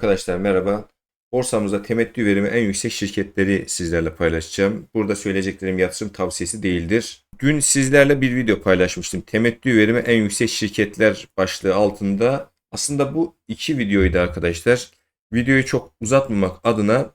Arkadaşlar merhaba. Borsamızda temettü verimi en yüksek şirketleri sizlerle paylaşacağım. Burada söyleyeceklerim yatırım tavsiyesi değildir. Dün sizlerle bir video paylaşmıştım. Temettü verimi en yüksek şirketler başlığı altında. Aslında bu iki videoydu arkadaşlar. Videoyu çok uzatmamak adına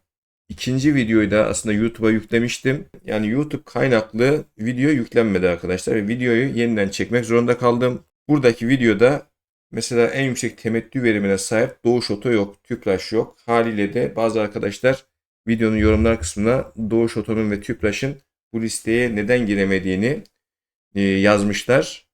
ikinci videoyu da aslında YouTube'a yüklemiştim. Yani YouTube kaynaklı video yüklenmedi arkadaşlar. Ve videoyu yeniden çekmek zorunda kaldım. Buradaki videoda Mesela en yüksek temettü verimine sahip Doğuş Oto yok, Tüpraş yok. Haliyle de bazı arkadaşlar videonun yorumlar kısmına Doğuş Oto'nun ve Tüpraş'ın bu listeye neden giremediğini e, yazmışlar.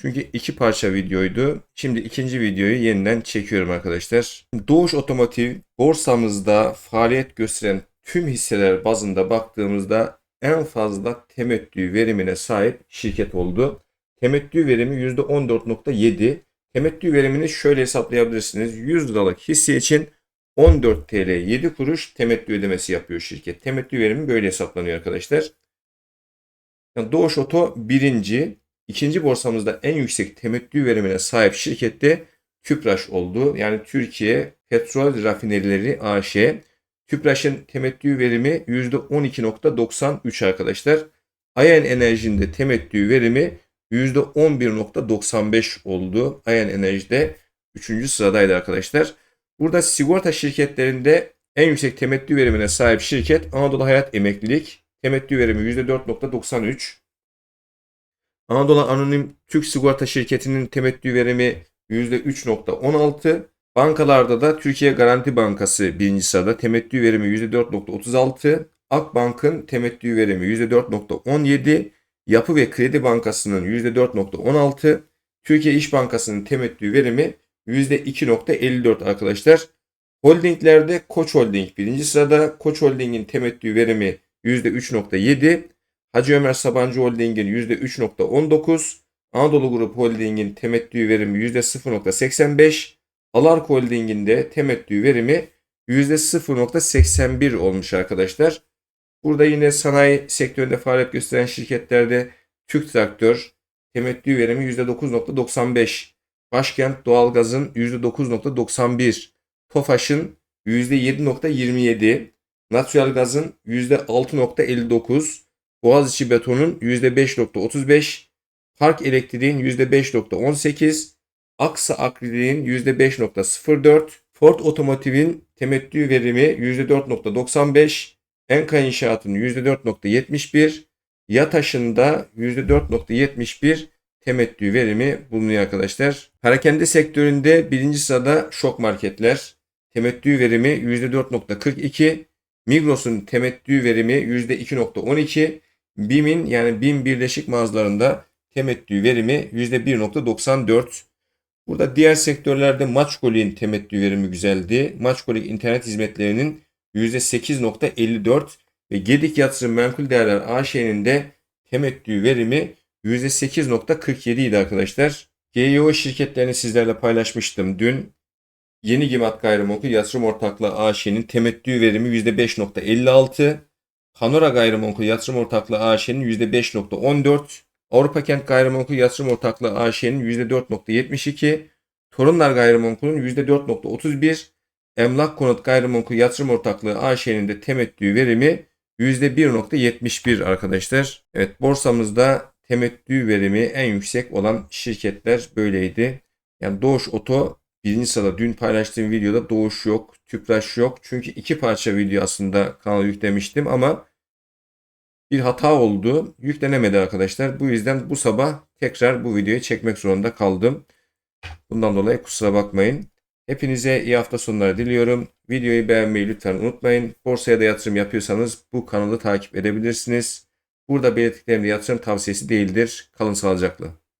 Çünkü iki parça videoydu. Şimdi ikinci videoyu yeniden çekiyorum arkadaşlar. Doğuş Otomotiv borsamızda faaliyet gösteren tüm hisseler bazında baktığımızda en fazla temettü verimine sahip şirket oldu. Temettü verimi %14.7. Temettü verimini şöyle hesaplayabilirsiniz. 100 liralık hisse için 14 TL 7 kuruş temettü ödemesi yapıyor şirket. Temettü verimi böyle hesaplanıyor arkadaşlar. Yani Doğuş Oto birinci, ikinci borsamızda en yüksek temettü verimine sahip şirkette Tüpraş oldu. Yani Türkiye Petrol Rafinerileri AŞ. Tüpraş'ın temettü verimi %12.93 arkadaşlar. Ayen Enerji'nin temettü verimi %11.95 oldu. Ayan Enerji'de 3. sıradaydı arkadaşlar. Burada sigorta şirketlerinde en yüksek temettü verimine sahip şirket Anadolu Hayat Emeklilik. Temettü verimi %4.93. Anadolu Anonim Türk Sigorta Şirketi'nin temettü verimi %3.16. Bankalarda da Türkiye Garanti Bankası birinci sırada temettü verimi %4.36. Akbank'ın temettü verimi %4.17. Yapı ve Kredi Bankası'nın %4.16, Türkiye İş Bankası'nın temettü verimi %2.54 arkadaşlar. Holdinglerde Koç Holding birinci sırada. Koç Holding'in temettü verimi %3.7. Hacı Ömer Sabancı Holding'in %3.19. Anadolu Grup Holding'in temettü verimi %0.85. Alark Holding'in de temettü verimi %0.81 olmuş arkadaşlar. Burada yine sanayi sektöründe faaliyet gösteren şirketlerde Türk Traktör temettü verimi %9.95, Başkent Doğalgaz'ın %9.91, Tofaş'ın %7.27, Natural Gaz'ın %6.59, Boğaziçi Beton'un %5.35, Park Elektriğin %5.18, Aksa Akriliğin %5.04, Ford Otomotiv'in temettü verimi %4.95, Enka İnşaat'ın %4.71, Yataş'ın da %4.71 temettü verimi bulunuyor arkadaşlar. Perakende sektöründe birinci sırada şok marketler. Temettü verimi %4.42. Migros'un temettü verimi %2.12. BİM'in yani BİM Birleşik Mağazalarında temettü verimi %1.94. Burada diğer sektörlerde Maçkolik'in temettü verimi güzeldi. Maçkolik internet hizmetlerinin %8.54 ve Gedik Yatırım Menkul Değerler AŞ'nin de temettü verimi %8.47 idi arkadaşlar. GEO şirketlerini sizlerle paylaşmıştım dün. Yeni Gimat Gayrimenkul Yatırım Ortaklığı AŞ'nin temettü verimi %5.56. Panora Gayrimenkul Yatırım Ortaklığı AŞ'nin %5.14. Avrupa Kent Gayrimenkul Yatırım Ortaklığı AŞ'nin %4.72. Torunlar Gayrimenkul'ün %4.31 Emlak Konut Gayrimenkul Yatırım Ortaklığı AŞ'nin de temettü verimi %1.71 arkadaşlar. Evet borsamızda temettü verimi en yüksek olan şirketler böyleydi. Yani Doğuş Oto birinci sırada dün paylaştığım videoda Doğuş yok, Tüpraş yok. Çünkü iki parça video aslında kanala yüklemiştim ama bir hata oldu. Yüklenemedi arkadaşlar. Bu yüzden bu sabah tekrar bu videoyu çekmek zorunda kaldım. Bundan dolayı kusura bakmayın. Hepinize iyi hafta sonları diliyorum. Videoyu beğenmeyi lütfen unutmayın. Borsaya da yatırım yapıyorsanız bu kanalı takip edebilirsiniz. Burada belirttiklerim de yatırım tavsiyesi değildir. Kalın sağlıcakla.